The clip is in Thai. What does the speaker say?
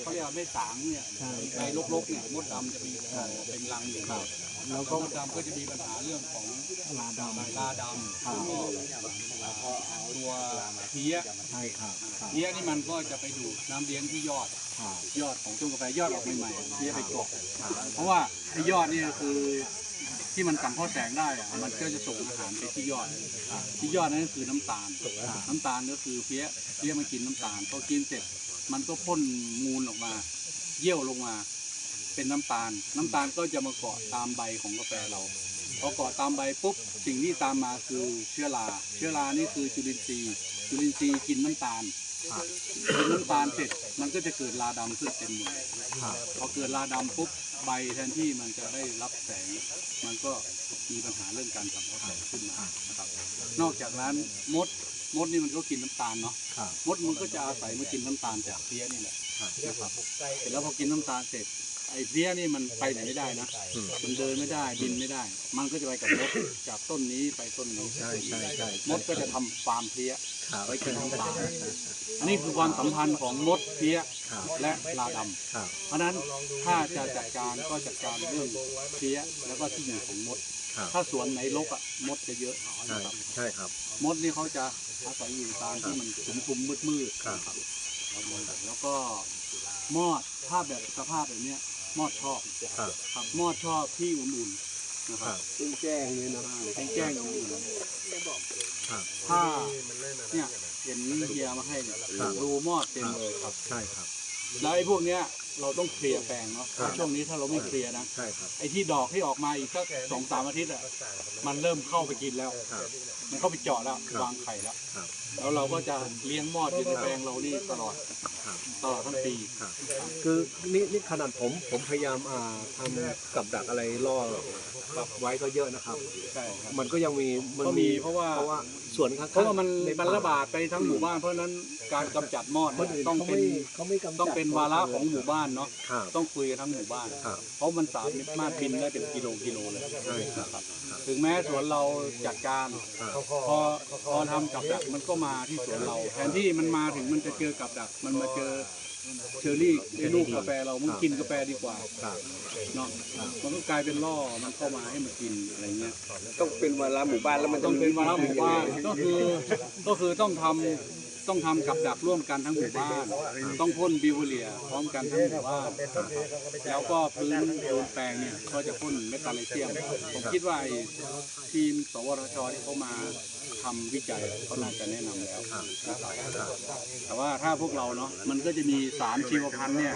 เขาเรียกว่าไม่สางเนี่ยใบลกๆเนี่ยมดดำจะมีห่อเป็นรังอยู่แล้วก็ก็มดดำก็จะมีปัญหาเรื่องของลาดำลาดำแล้วก็ตัว เพี้ยใช่ครับครับเพี้ยนี่มันก็จะไปดูดน้ำเลี้ยงที่ยอดครับยอดของต้นกาแฟยอดออกใหม่ๆเพี้ยไปเกาะเพราะว่าไอ้ยอดนี่คือที่มันสังเคราะห์แสงได้อะมันก็จะส่งอาหารไปที่ยอด ที่ยอดนั่นก็คือน้ำตาล น้ำตาลก็คือเพี้ยเพี้ยมากินน้ำตาลพอกินเสร็จมันก็พ่นมูลออกมา เยี่ยวลงมา เป็นน้ำตาล น้ำตาลก็จะมาเกาะตามใบของกาแฟเรา พอเกาะตามใบปุ๊บสิ่งที่ตามมาคือเชื้อราเชื้อรานี่คือจุลินทรีย์ จุลินทรีย์กินน้ำตาลกินน้ำตาลเสร็จมันก็จะเกิดราดำขึ้นเต็มหมดเลยครับพอเกิดราดำปุ๊บใบแทนที่มันจะได้รับแสง มันก็มีปัญหาเรื่องการสังเคราะห์แสงขึ้นมานะครับนอกจากนั้นมดมดนี่มันก็กินน้ำตาลเนาะครับมดมันก็จะอาศัยมากินน้ำตาลจากเพี้ยนี่แหละครับนะครับเสร็จแล้วพอกินน้ำตาลเสร็จ ไอ้เพี้ยนี่มันไปไหนไม่ได้นะอืมมันเดินไม่ได้บินไม่ได้ มันก็จะไปกับมดจากต้นนี้ไปต้นนี้ใช่ใช่ใช่มดก็จะทำฟาร์มเพี้ยครับไว้กินน้ำตาลอันนี้คือความสัมพันธ์ของมดเพี้ยครับและลาดำครับ เพราะฉะนั้นถ้าจะจัดการก็จัดการเรื่องเพี้ยแล้วก็ที่อยู่ของมด ครับ ถ้าสวนไหนรกอะมดจะเยอะใช่นะครับใช่ครับ มดนี่เขาจะอาศัยอยู่ตามที่มันขุมคุมมืดมืดๆครับ แล้วก็มอดถ้าแบบสภาพแบบเนี้ย มอดชอบครับครับมอดชอบที่อุ่นๆนะคครัรับบแจ้งนี่นะแจ้งๆอุ่นครับ ๆถ้าเนี่ยเห็นเฮียมาให้เนี่ยครับดูมอดเต็มเลยครับ ใช่ครับ แล้วไอ้พวกเนี้ยเราต้องเคลียร์แปลงเนาะครับ ช่วงนี้ถ้าเราไม่เคลียร์นะ ใช่ครับ ไอ้ที่ดอกที่ออกมาอีกสักสองสามอาทิตย์อะมันเริ่มเข้าไปกินแล้ว ครับ มันเข้าไปเจาะแล้ว ครับวางไข่แล้วครับแล้วเราก็จะเลี้ยงมอดอยู่ในแปลงเรานี่ตลอดครับตลอดทั้งปีครับคือนี่นี่ขนาดผมผมพยายามอ่าทำกับดักอะไรล่อกับไว้ก็เยอะนะครับ ใช่ครับ มันก็ยังมีมันก็มีเพราะว่า เพราะว่าส่วนข้างๆเพราะว่ามันในมันระบาดไปทั้งหมู่บ้านเพราะฉะนั้นการกำจัดมอดคนเนี่ยอื่นต้องเขาเป็ไม่นเขาไม่กำจัดต้องเป็นวาระของหมู่บ้านเนาะครับต้องคุยกันทั้งหมู่บ้าน ครับ เพราะมันสามารถบินได้เป็นกิโลกิโลเลยใช่ครับครับถึงแม้สวนเราจัดการครับพอพอทำกับดักมันก็มาที่สวนเรา แทนที่มันมาถึงมันจะเจอกับดัก มันมาเจอเชอร์รี่ไอ้ลูกกาแฟเรามันกินกาแฟดีกว่าครับเนาะมันก็กลายเป็นล่อมันเข้ามาให้มันกินอะไรเงี้ยต้องเป็นวาระหมู่บ้านแล้วมันต้องเป็นวาระหมู่บ้านก็คือก็คือต้องทำ ต้องทำกับดักร่วมกันทั้งหมู่บ้าน ต้องพ่นบิวเลียพร้อมกันทั้งหมู่บ้านแล้วก็พื้นโดนแปลงเนี่ยก็จะพ่นเมตาไลเซียม ผมคิดว่าไอ้ทีมสวทชที่เขามาทำวิจัยเขาน่าจะแนะนำแล้วนะครับแต่ว่าถ้าพวกเราเนาะมันก็จะมีสารชีวพันธุ์เนี่ย